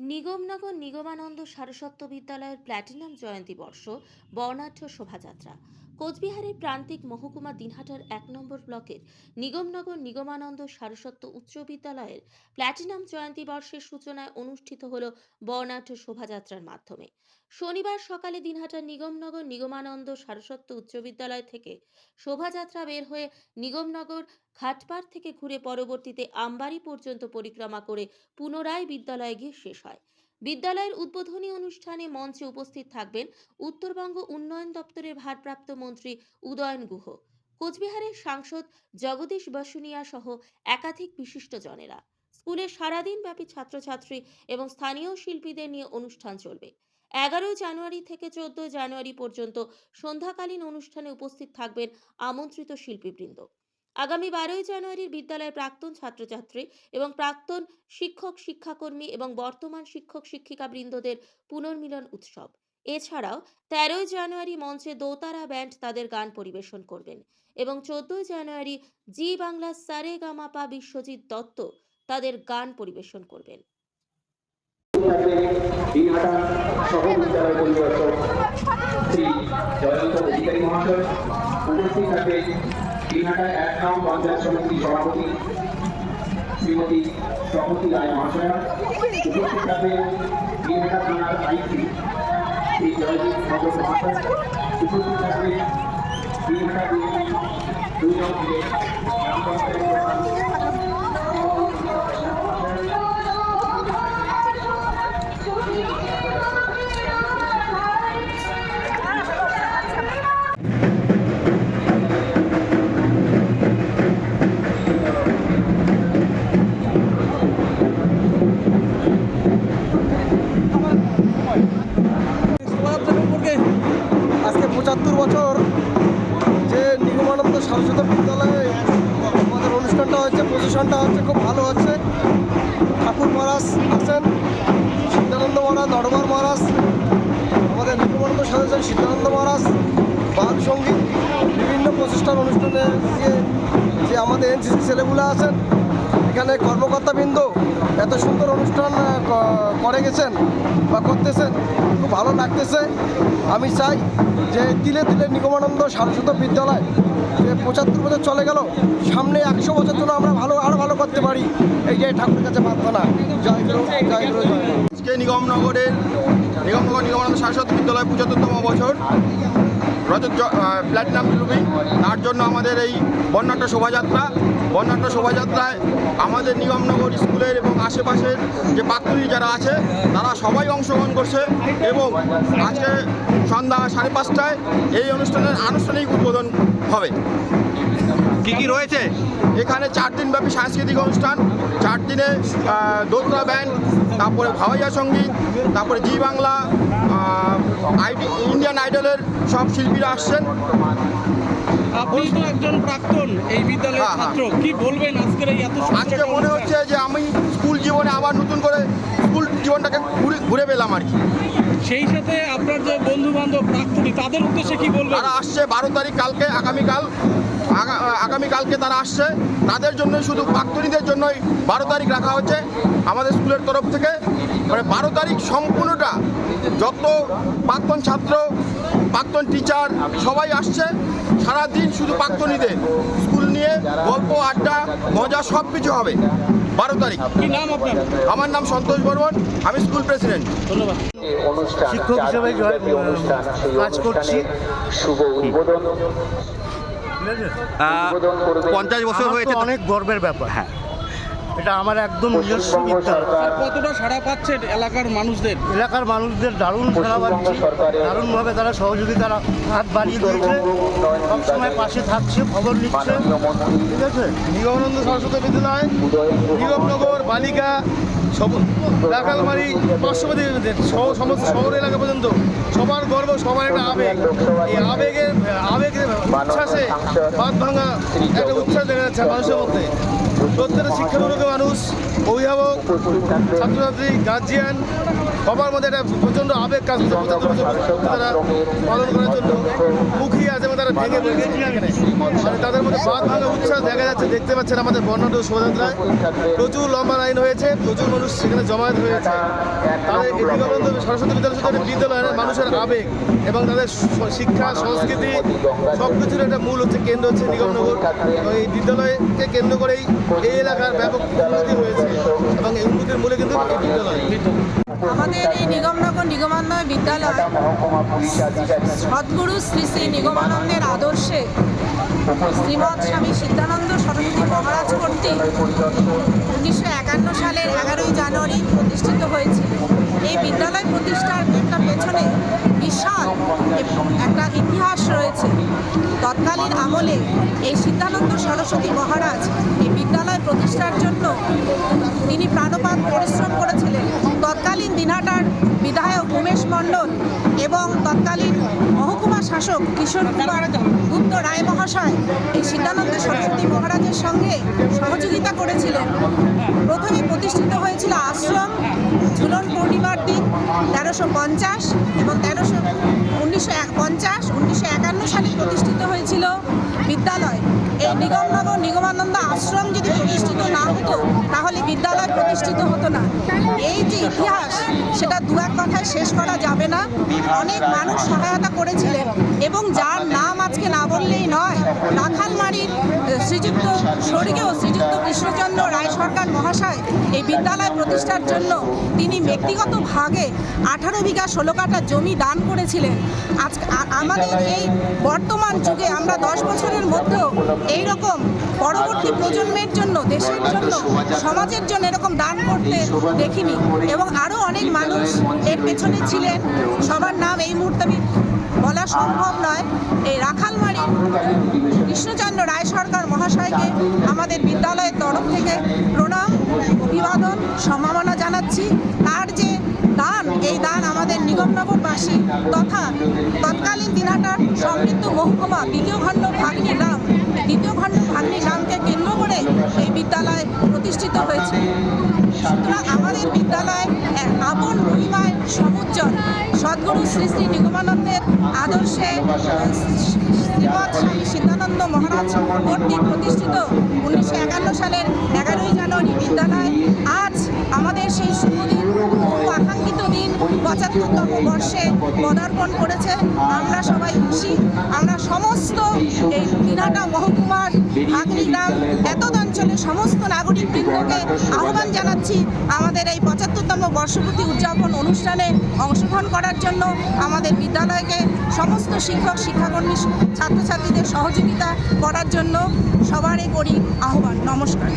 নিগমনগর নিগমানন্দ সারস্বত্ব বিদ্যালয়ের প্ল্যাটিনাম জয়ন্তী বর্ষ বর্ণাঢ্য শোভাযাত্রা। কোচবিহারের প্রান্তিক মহকুমা দিনহাটার এক নম্বর ব্লকের নিগমনগর নিগমানন্দ সারস্বত উচ্চ বিদ্যালয়ের প্ল্যাটিনাম জয়ন্তী বর্ষের সূচনায় অনুষ্ঠিত হল বর্ণাঢ্য শোভাযাত্রার মাধ্যমে। শনিবার সকালে দিনহাটার নিগমনগর নিগমানন্দ সারস্বত উচ্চ বিদ্যালয় থেকে শোভাযাত্রা বের হয়ে নিগমনগর ঘাটপাড় থেকে ঘুরে পরবর্তীতে আমবাড়ি পর্যন্ত পরিক্রমা করে পুনরায় বিদ্যালয়ে গিয়ে শেষ হয়। বিদ্যালয়ের উদ্বোধনী অনুষ্ঠানে মঞ্চে উপস্থিত থাকবেন উত্তরবঙ্গ উন্নয়ন দপ্তরের ভারপ্রাপ্ত মন্ত্রী উদয়ন গুহ। কোচবিহারের সাংসদ জগদীশ বসুনিয়া সহ একাধিক বিশিষ্টজনেরা স্কুলে সারাদিন ব্যাপী ছাত্রছাত্রী এবং স্থানীয় শিল্পীদের নিয়ে অনুষ্ঠান চলবে। এগারোই জানুয়ারি থেকে চোদ্দই জানুয়ারি পর্যন্ত সন্ধ্যাকালীন অনুষ্ঠানে উপস্থিত থাকবেন আমন্ত্রিত শিল্পীবৃন্দ। আগামী বারোই জানুয়ারির বিদ্যালয়ের প্রাক্তন ছাত্রছাত্রী এবং প্রাক্তন শিক্ষক, শিক্ষাকর্মী এবং বর্তমান শিক্ষক, শিক্ষিকা বৃন্দদের পুনর্মিলন উৎসব। এছাড়াও তেরোই জানুয়ারি মঞ্চে দোতারা ব্যান্ড তাদের গান পরিবেশন করবেন এবং চোদ্দই জানুয়ারি জি বাংলা সারে গামাপা বিশ্বজিৎ দত্ত তাদের গান পরিবেশন করবেন। থাকবে দিনহাটা এক নাম পঞ্চায়েত সমিতি সভাপতি শ্রীমতী সভাপতি রায় মহাশয়া উপস্থিত থাকবে দিনহাটা থানার আইসি শ্রী জয়দীপ নগর মহাশয় উপস্থিত থাকবে দিনহাটা দুই নং গ্রাম পঞ্চায়েত হচ্ছে হচ্ছে, খুব ভালো হচ্ছে। ঠাকুর মহারাজ আছেন, সিদ্ধানন্দ মহারাজ, নরবার মহারাজ, আমাদের নিগমানন্দ সারস্বত সিদ্ধানন্দ মহারাজ বাঘ সংগীত, বিভিন্ন প্রতিষ্ঠান, অনুষ্ঠানে দিয়ে যে আমাদের এনসিসি ছেলেগুলো আছেন, এখানে কর্মকর্তাবৃন্দ এত সুন্দর অনুষ্ঠান করে গেছেন বা করতেছেন, খুব ভালো লাগতেছে। আমি চাই যে তিলে তিলে নিগমানন্দ সারস্বত বিদ্যালয় যে পঁচাত্তর বছর চলে গেল, সামনে একশো বছর জন্য আমরা ভালো, আরও ভালো করতে পারি। এই যে ঠাকুরের কাছে প্রার্থনা। জয় গুরু জয় গুরু, জয়। আজকে নিগমনগরের নিগমনগর নিগমানন্দ শাশ্বত বিদ্যালয় পঁচাত্তরতম বছর। রজত প্ল্যাটিনাম জুবলি তার জন্য আমাদের এই বর্ণাঢ্য শোভাযাত্রা, বর্ণাঢ্য শোভাযাত্রায় আমাদের নিগমনগর স্কুলের এবং আশেপাশের যে পাত্রী যারা আছে, তারা সবাই অংশগ্রহণ করছে এবং আজকে সন্ধ্যা সাড়ে পাঁচটায় এই অনুষ্ঠানের আনুষ্ঠানিক উদ্বোধন হবে। কি কি রয়েছে? এখানে চার দিনব্যাপী সাংস্কৃতিক অনুষ্ঠান চার দিনে দোতরা ব্যান্ড তারপরে ভাওয়াইয়া সংগীত তারপরে জি বাংলা আইডি ইন্ডিয়ান আইডলের সব শিল্পীরা আসছেন। আপনি তো একজন প্রাক্তন এই বিদ্যালয়ের হ্যাঁ, হ্যাঁ। ছাত্র। কি বলবেন আজকের এই এত আজকে মনে হচ্ছে যে আমি স্কুল জীবনে আবার নতুন করে স্কুল জীবনটাকে ঘুরে ঘুরে পেলাম আর কি। সেই সাথে আপনার যে বন্ধু বান্ধব প্রাক্তনী, তাদের উদ্দেশ্যে কি বলবেন? তারা আসছে বারো তারিখ কালকে, আগামীকাল, আগা- আগামীকালকে তারা আসছে। তাদের জন্য শুধু প্রাক্তনীদের জন্যই বারো তারিখ রাখা হচ্ছে আমাদের স্কুলের তরফ থেকে। মানে বারো তারিখ সম্পূর্ণটা যত প্রাক্তন ছাত্র প্রাক্তন টিচার সবাই আসছে। সারাদিন শুধু প্রাক্তনীদের। স্কুল নিয়ে গল্প আড্ডা মজা সব কিছু হবে। বারো তারিখ। নাম আপনার? আমার নাম সন্তোষ বর্মন। আমি স্কুল প্রেসিডেন্ট ধন্যবাদ। শিক্ষক হিসেবে কাজ করছি। শুভ উদ্বোধন। উদ্বোধন পঞ্চাশ বছর হয়েছে অনেক গর্বের ব্যাপার। হ্যাঁ। এটা আমার একদম নিজস্ব বিদ্যালয়। কতটা সাড়া পাচ্ছে এলাকার মানুষদের? এলাকার মানুষদের দারুণ সারা পশ্চিমবঙ্গ পাচ্ছি। দারুণভাবে তারা সহযোগিতার হাত বাড়িয়ে দিয়েছে। সবসময় পাশে থাকছে খবর নিচ্ছে ঠিক আছে? নিগমানন্দ সরস্বতী বিদ্যালয় নিগমনগর বালিকা সব রাখালবাড়ি পার্শ্ববর্তী সহ সমস্ত শহর এলাকা পর্যন্ত সবার গর্ব সবার একটা আবেগ। এই আবেগের আবেগের উচ্ছ্বাসে বাদ ভাঙা একটা উচ্ছ্বাস দেখা যাচ্ছে মানুষের মধ্যে। প্রত্যেকটা শিক্ষামূলক মানুষ। অভিভাবক, ছাত্রছাত্রী গার্জিয়ান সবার মধ্যে একটা প্রচণ্ড আবেগ কাজ করছে তারা পালন করার জন্য। মুখী আছে এবং তারা ভেঙে পড়েছে। মানে তাদের মধ্যে বাদ ভাঙা উচ্ছ্বাস দেখা যাচ্ছে। দেখতে পাচ্ছেন আমাদের বর্ণাঢ্য শোভাযাত্রায়। প্রচুর লম্বা লাইন হয়েছে, প্রচুর মানুষ সেখানে জমায়েত হয়েছে। তাদের নিগমানন্দ সরস্বতী বিদ্যালয় শুধু একটা বিদ্যালয় মানুষের আবেগ এবং তাদের শিক্ষা, সংস্কৃতি সব কিছুর একটা মূল হচ্ছে, কেন্দ্র হচ্ছে নিগমনগর। এই বিদ্যালয়কে কেন্দ্র করেই এই এলাকার ব্যাপক উন্নতি হয়েছে। এবং এই উন্নতির মূলে কিন্তু আমাদের এই নিগমনগর নিগমান্বয় বিদ্যালয় সদ্গুরু শ্রী শ্রী নিগমানন্দের আদর্শে শ্রীমৎ স্বামী সিদ্ধানন্দ সরস্বতী মহারাজ কর্তৃক উনিশশো একান্ন সালের এগারোই জানুয়ারি প্রতিষ্ঠিত হয়েছে। এই বিদ্যালয় প্রতিষ্ঠার একটা পেছনে বিশাল একটা ইতিহাস রয়েছে। তৎকালীন আমলে এই সিদ্ধানন্দ সরস্বতী মহারাজ এই বিদ্যালয় প্রতিষ্ঠার জন্য তিনি প্রাণপাত পরিশ্রম করেছিলেন। তৎকালীন দিনহাটার বিধায়ক উমেশ মণ্ডল এবং তৎকালীন মহকুমা শাসক কিশোর কুমার গুপ্ত রায় মহাশয় এই সিদ্ধানন্দ সরস্বতী মহারাজের সঙ্গে সহযোগিতা করেছিলেন। প্রথমে প্রতিষ্ঠিত হয়েছিল আশ্রম, ঝুলন পূর্ণিমার দিন তেরোশো পঞ্চাশ এবং তেরোশো উনিশশো পঞ্চাশ উনিশশো একান্ন সালে প্রতিষ্ঠিত হয়েছিল বিদ্যালয়। এই নিগমনগর নিগমানন্দ আশ্রম যদি প্রতিষ্ঠিত হতো না। এই যে ইতিহাস সেটা দু এক কথায় শেষ করা যাবে না। অনেক মানুষ সহায়তা করেছিলেন এবং যার নাম আজকে না বললেই নয় রাখালমারির আহ, শ্রীযুক্ত স্বর্গীয় শ্রীযুক্ত কৃষ্ণচন্দ্র রায় সরকার মহাশয় এই বিদ্যালয় প্রতিষ্ঠার জন্য তিনি ব্যক্তিগত ভাগে আঠারো বিঘা ষোলো কাটা জমি দান করেছিলেন। আজকে আ- আমাদের এই বর্তমান যুগে আমরা দশ বছরের মধ্যেও এই রকম পরবর্তী প্রজন্মের জন্য দেশের জন্য সমাজের জন্য এরকম দান করতে দেখিনি। এবং আরও অনেক মানুষ এর পেছনে ছিলেন। সবার নাম এই মুহূর্তে আমি বলা সম্ভব নয়। এই রাখালমারি কৃষ্ণচন্দ্র রায় সরকার মহাশয়কে আমাদের বিদ্যালয়ের তরফ থেকে প্রণাম অভিবাদন সম্ভাবনা জানাচ্ছি। তার যে দান এই দান আমাদের নিগমনগরবাসী তথা তৎকালীন দিনাটার সমৃদ্ধ মহকুমা দ্বিতীয় খণ্ড ভাগ্নি নাম দ্বিতীয় খণ্ড ভাগ্নি নামকে কেন্দ্র করে এই বিদ্যালয় প্রতিষ্ঠিত হয়েছে। সুতরাং আমাদের বিদ্যালয় আপন মহিমায় সমুজ্জ্বল। সদ্গুরু শ্রী শ্রী নিগমানন্দের আদর্শে শ্রীমৎ স্বামী সিদ্ধানন্দ মহারাজ কর্তৃক প্রতিষ্ঠিত উনিশশো একান্ন সালের এগারোই জানুয়ারি বিদ্যালয় আজ পঁচাত্তরতম বর্ষে পদার্পণ করেছে। আমরা সবাই খুশি। আমরা সমস্ত এই দিনহাটা মহকুমার ভাগ্নি গ্রাম এতদ অঞ্চলের সমস্ত নাগরিক বৃন্দকে আহ্বান জানাচ্ছি আমাদের এই পঁচাত্তরতম বর্ষপূর্তি উদযাপন অনুষ্ঠানে অংশগ্রহণ করার জন্য। আমাদের বিদ্যালয়কে সমস্ত শিক্ষক, শিক্ষাকর্মী, ছাত্রছাত্রীদের সহযোগিতা করার জন্য সবারই করি আহ্বান। নমস্কার।